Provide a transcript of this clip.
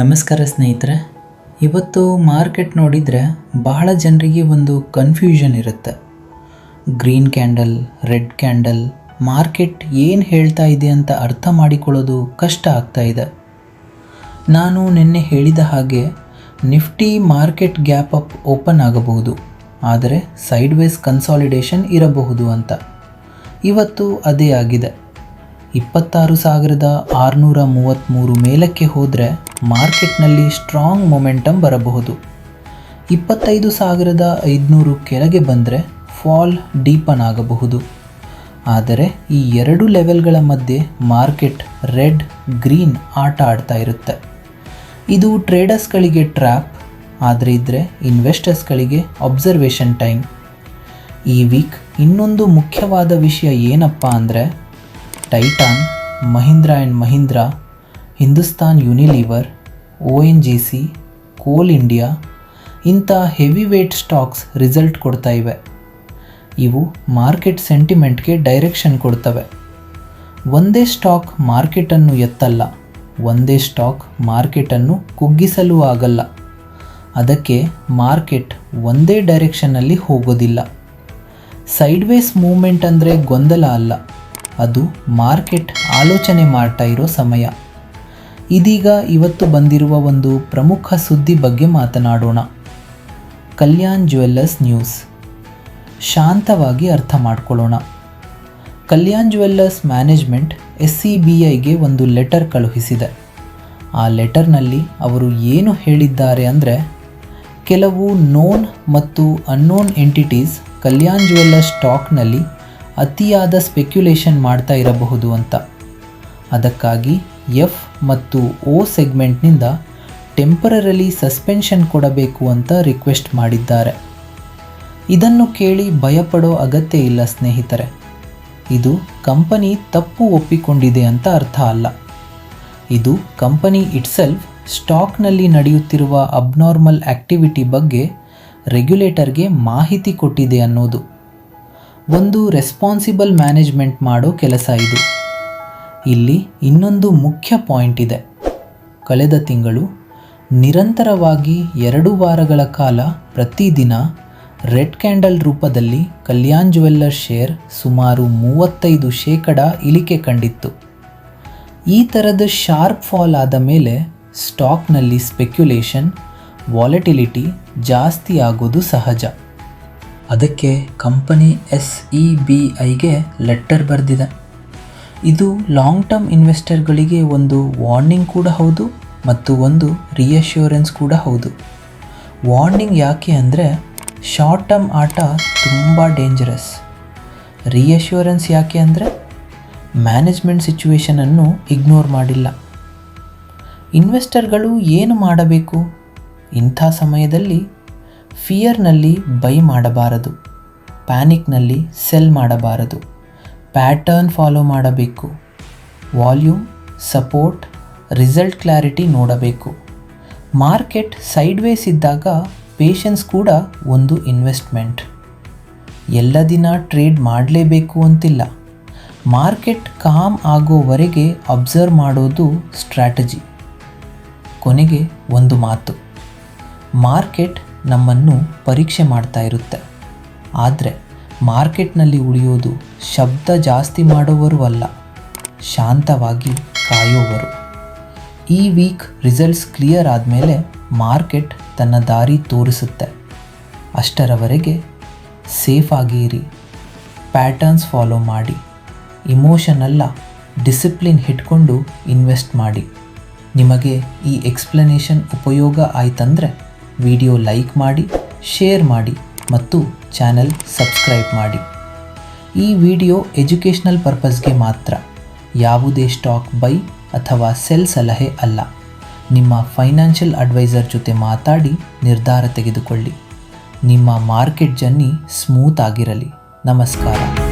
ನಮಸ್ಕಾರ ಸ್ನೇಹಿತರೆ, ಇವತ್ತು ಮಾರ್ಕೆಟ್ ನೋಡಿದರೆ ಬಹಳ ಜನರಿಗೆ ಒಂದು ಕನ್ಫ್ಯೂಷನ್ ಇರುತ್ತೆ. Green candle red candle market ಏನು ಹೇಳ್ತಾ ಇದೆ ಅಂತ ಅರ್ಥ ಮಾಡಿಕೊಳ್ಳೋದು ಕಷ್ಟ ಆಗ್ತಾ ಇದೆ. ನಾನು ನಿನ್ನೆ ಹೇಳಿದ ಹಾಗೆ Nifty market gap up open ಆಗಬಹುದು, ಆದರೆ ಸೈಡ್ ವೇಸ್ ಕನ್ಸಾಲಿಡೇಷನ್ ಇರಬಹುದು ಅಂತ. ಇವತ್ತು ಅದೇ ಆಗಿದೆ. ಇಪ್ಪತ್ತಾರು ಸಾವಿರದ ಆರುನೂರ ಮೂವತ್ತ್ಮೂರು ಮೇಲಕ್ಕೆ ಹೋದರೆ ಮಾರ್ಕೆಟ್ನಲ್ಲಿ ಸ್ಟ್ರಾಂಗ್ ಮೊಮೆಂಟಮ್ ಬರಬಹುದು. ಇಪ್ಪತ್ತೈದು ಸಾವಿರದ ಐದುನೂರು ಕೆಳಗೆ ಬಂದರೆ ಫಾಲ್ ಡೀಪನ್ ಆಗಬಹುದು. ಆದರೆ ಈ ಎರಡು ಲೆವೆಲ್ಗಳ ಮಧ್ಯೆ ಮಾರ್ಕೆಟ್ ರೆಡ್, ಗ್ರೀನ್ ಆಟ ಆಡ್ತಾ ಇರುತ್ತೆ. ಇದು ಟ್ರೇಡರ್ಸ್ಗಳಿಗೆ ಟ್ರ್ಯಾಪ್, ಆದರೆ ಇದ್ದರೆ ಇನ್ವೆಸ್ಟರ್ಸ್ಗಳಿಗೆ ಅಬ್ಸರ್ವೇಷನ್ ಟೈಮ್. ಈ ವೀಕ್ ಇನ್ನೊಂದು ಮುಖ್ಯವಾದ ವಿಷಯ ಏನಪ್ಪ ಅಂದರೆ Titan, Mahindra and Mahindra, Hindustan Unilever, O N G C, Coal India ಇಂಥ ಹೆವಿ ವೇಟ್ ಸ್ಟಾಕ್ಸ್ ರಿಸಲ್ಟ್ ಕೊಡ್ತಾ ಇವೆ. ಇವು ಮಾರ್ಕೆಟ್ ಸೆಂಟಿಮೆಂಟ್ಗೆ ಡೈರೆಕ್ಷನ್ ಕೊಡ್ತವೆ. ಒಂದೇ ಸ್ಟಾಕ್ ಮಾರ್ಕೆಟನ್ನು ಎತ್ತಲ್ಲ, ಒಂದೇ ಸ್ಟಾಕ್ ಮಾರ್ಕೆಟನ್ನು ಕುಗ್ಗಿಸಲು ಆಗಲ್ಲ. ಅದಕ್ಕೆ ಮಾರ್ಕೆಟ್ ಒಂದೇ ಡೈರೆಕ್ಷನ್ನಲ್ಲಿ ಹೋಗೋದಿಲ್ಲ. ಸೈಡ್ವೇಸ್ ಮೂಮೆಂಟ್ ಅಂದರೆ ಗೊಂದಲ ಅಲ್ಲ. ಅದು ಮಾರ್ಕೆಟ್ ಆಲೋಚನೆ ಮಾಡ್ತಾ ಇರೋ ಸಮಯ. ಇದೀಗ ಇವತ್ತು ಬಂದಿರುವ ಒಂದು ಪ್ರಮುಖ ಸುದ್ದಿ ಬಗ್ಗೆ ಮಾತನಾಡೋಣ. Kalyan Jewellers news. ಶಾಂತವಾಗಿ ಅರ್ಥ ಮಾಡ್ಕೊಳ್ಳೋಣ. Kalyan Jewellers management S C B ಐಗೆ ಒಂದು ಲೆಟರ್ ಕಳುಹಿಸಿದೆ. ಆ ಲೆಟರ್ನಲ್ಲಿ ಅವರು ಏನು ಹೇಳಿದ್ದಾರೆ ಅಂದರೆ, ಕೆಲವು ನೋನ್ ಮತ್ತು ಅನ್ನೋನ್ ಎಂಟಿಟೀಸ್ ಕಲ್ಯಾಣ್ ಜ್ಯುವೆಲ್ಲರ್ಸ್ ಸ್ಟಾಕ್ನಲ್ಲಿ ಅತಿಯಾದ ಸ್ಪೆಕ್ಯುಲೇಷನ್ ಮಾಡ್ತಾ ಇರಬಹುದು ಅಂತ. ಅದಕ್ಕಾಗಿ ಎಫ್ ಮತ್ತು ಓ ಸೆಗ್ಮೆಂಟ್ನಿಂದ ಟೆಂಪರರಲಿ ಸಸ್ಪೆನ್ಷನ್ ಕೊಡಬೇಕು ಅಂತ ರಿಕ್ವೆಸ್ಟ್ ಮಾಡಿದ್ದಾರೆ. ಇದನ್ನು ಕೇಳಿ ಭಯಪಡೋ ಅಗತ್ಯ ಇಲ್ಲ ಸ್ನೇಹಿತರೆ. ಇದು ಕಂಪನಿ ತಪ್ಪು ಒಪ್ಪಿಕೊಂಡಿದೆ ಅಂತ ಅರ್ಥ ಅಲ್ಲ. ಇದು ಕಂಪನಿ ಇಟ್ಸೆಲ್ಫ್ ಸ್ಟಾಕ್ನಲ್ಲಿ ನಡೆಯುತ್ತಿರುವ ಅಬ್ನಾರ್ಮಲ್ ಆಕ್ಟಿವಿಟಿ ಬಗ್ಗೆ ರೆಗ್ಯುಲೇಟರ್ಗೆ ಮಾಹಿತಿ ಕೊಟ್ಟಿದೆ ಅನ್ನೋದು. ಒಂದು ರೆಸ್ಪಾನ್ಸಿಬಲ್ ಮ್ಯಾನೇಜ್ಮೆಂಟ್ ಮಾಡೋ ಕೆಲಸ ಇದು. ಇಲ್ಲಿ ಇನ್ನೊಂದು ಮುಖ್ಯ ಪಾಯಿಂಟ್ ಇದೆ. ಕಳೆದ ತಿಂಗಳು ನಿರಂತರವಾಗಿ ಎರಡು ವಾರಗಳ ಕಾಲ ಪ್ರತಿದಿನ ರೆಡ್ ಕ್ಯಾಂಡಲ್ ರೂಪದಲ್ಲಿ ಕಲ್ಯಾಣ್ ಜುವೆಲ್ಲರ್ ಶೇರ್ ಸುಮಾರು ಮೂವತ್ತೈದು ಶೇಕಡ ಇಳಿಕೆ ಕಂಡಿತ್ತು. ಈ ಥರದ ಶಾರ್ಪ್ ಫಾಲ್ ಆದ ಮೇಲೆ ಸ್ಟಾಕ್ನಲ್ಲಿ ಸ್ಪೆಕ್ಯುಲೇಷನ್ ವಾಲೆಟಿಲಿಟಿ ಜಾಸ್ತಿ ಆಗೋದು ಸಹಜ. ಅದಕ್ಕೆ ಕಂಪನಿ ಎಸ್ ಇ ಬಿ ಐಗೆ ಲೆಟರ್ ಬರೆದಿದೆ. ಇದು ಲಾಂಗ್ ಟರ್ಮ್ ಇನ್ವೆಸ್ಟರ್ಗಳಿಗೆ ಒಂದು ವಾರ್ನಿಂಗ್ ಕೂಡ ಹೌದು ಮತ್ತು ಒಂದು ರಿಯಶ್ಯೂರೆನ್ಸ್ ಕೂಡ ಹೌದು. ವಾರ್ನಿಂಗ್ ಯಾಕೆ ಅಂದರೆ ಶಾರ್ಟ್ ಟರ್ಮ್ ಆಟ ತುಂಬ ಡೇಂಜರಸ್. ರಿಯಶ್ಯೂರೆನ್ಸ್ ಯಾಕೆ ಅಂದರೆ ಮ್ಯಾನೇಜ್ಮೆಂಟ್ ಸಿಚುವೇಷನನ್ನು ಇಗ್ನೋರ್ ಮಾಡಿಲ್ಲ. ಇನ್ವೆಸ್ಟರ್ಗಳು ಏನು ಮಾಡಬೇಕು? ಇಂಥ ಸಮಯದಲ್ಲಿ ಫಿಯರ್ನಲ್ಲಿ ಬೈ ಮಾಡಬಾರದು. ಪ್ಯಾನಿಕ್ನಲ್ಲಿ ಸೆಲ್ ಮಾಡಬಾರದು. ಪ್ಯಾಟರ್ನ್ ಫಾಲೋ ಮಾಡಬೇಕು. ವಾಲ್ಯೂಮ್, ಸಪೋರ್ಟ್, ರಿಸಲ್ಟ್ ಕ್ಲಾರಿಟಿ ನೋಡಬೇಕು. ಮಾರ್ಕೆಟ್ ಸೈಡ್ವೇಸ್ ಇದ್ದಾಗ ಪೇಷನ್ಸ್ ಕೂಡ ಒಂದು ಇನ್ವೆಸ್ಟ್ಮೆಂಟ್. ಎಲ್ಲ ದಿನ ಟ್ರೇಡ್ ಮಾಡಲೇಬೇಕು ಅಂತಿಲ್ಲ. ಮಾರ್ಕೆಟ್ ಕಾಮ್ ಆಗೋವರೆಗೆ ಅಬ್ಸರ್ವ್ ಮಾಡೋದು ಸ್ಟ್ರಾಟಜಿ. ಕೊನೆಗೆ ಒಂದು ಮಾತು. ಮಾರ್ಕೆಟ್ ನಮ್ಮನ್ನು ಪರೀಕ್ಷೆ ಮಾಡ್ತಾ ಇರುತ್ತೆ. ಆದರೆ ಮಾರ್ಕೆಟ್ನಲ್ಲಿ ಉಳಿಯೋದು ಶಬ್ದ ಜಾಸ್ತಿ ಮಾಡೋವರು ಅಲ್ಲ, ಶಾಂತವಾಗಿ ಕಾಯೋವರು. ಈ ವೀಕ್ ರಿಸಲ್ಟ್ಸ್ ಕ್ಲಿಯರ್ ಆದಮೇಲೆ ಮಾರ್ಕೆಟ್ ತನ್ನ ದಾರಿ ತೋರಿಸುತ್ತೆ. ಅಷ್ಟರವರೆಗೆ ಸೇಫ್ ಆಗಿರಿ ಪ್ಯಾಟರ್ನ್ಸ್ ಫಾಲೋ ಮಾಡಿ. ಇಮೋಷನ್ ಅಲ್ಲ ಡಿಸಿಪ್ಲಿನ್ ಹಿಡ್ಕೊಂಡು ಇನ್ವೆಸ್ಟ್ ಮಾಡಿ. ನಿಮಗೆ ಈ ಎಕ್ಸ್ಪ್ಲನೇಷನ್ ಉಪಯೋಗ ಆಯ್ತಂದರೆ ವಿಡಿಯೋ ಲೈಕ್ ಮಾಡಿ, ಶೇರ್ ಮಾಡಿ ಮತ್ತು ಚಾನೆಲ್ ಸಬ್ಸ್ಕ್ರೈಬ್ ಮಾಡಿ. ಈ ವಿಡಿಯೋ ಎಜುಕೇಷನಲ್ ಪರ್ಪಸ್ಗೆ ಮಾತ್ರ, ಯಾವುದೇ ಸ್ಟಾಕ್ ಬೈ ಅಥವಾ ಸೆಲ್ ಸಲಹೆ ಅಲ್ಲ. ನಿಮ್ಮ ಫೈನಾನ್ಷಿಯಲ್ ಅಡ್ವೈಸರ್ ಜೊತೆ ಮಾತಾಡಿ, ನಿರ್ಧಾರ ತೆಗೆದುಕೊಳ್ಳಿ. ನಿಮ್ಮ ಮಾರ್ಕೆಟ್ ಜರ್ನಿ ಸ್ಮೂತ್ ಆಗಿರಲಿ. ನಮಸ್ಕಾರ.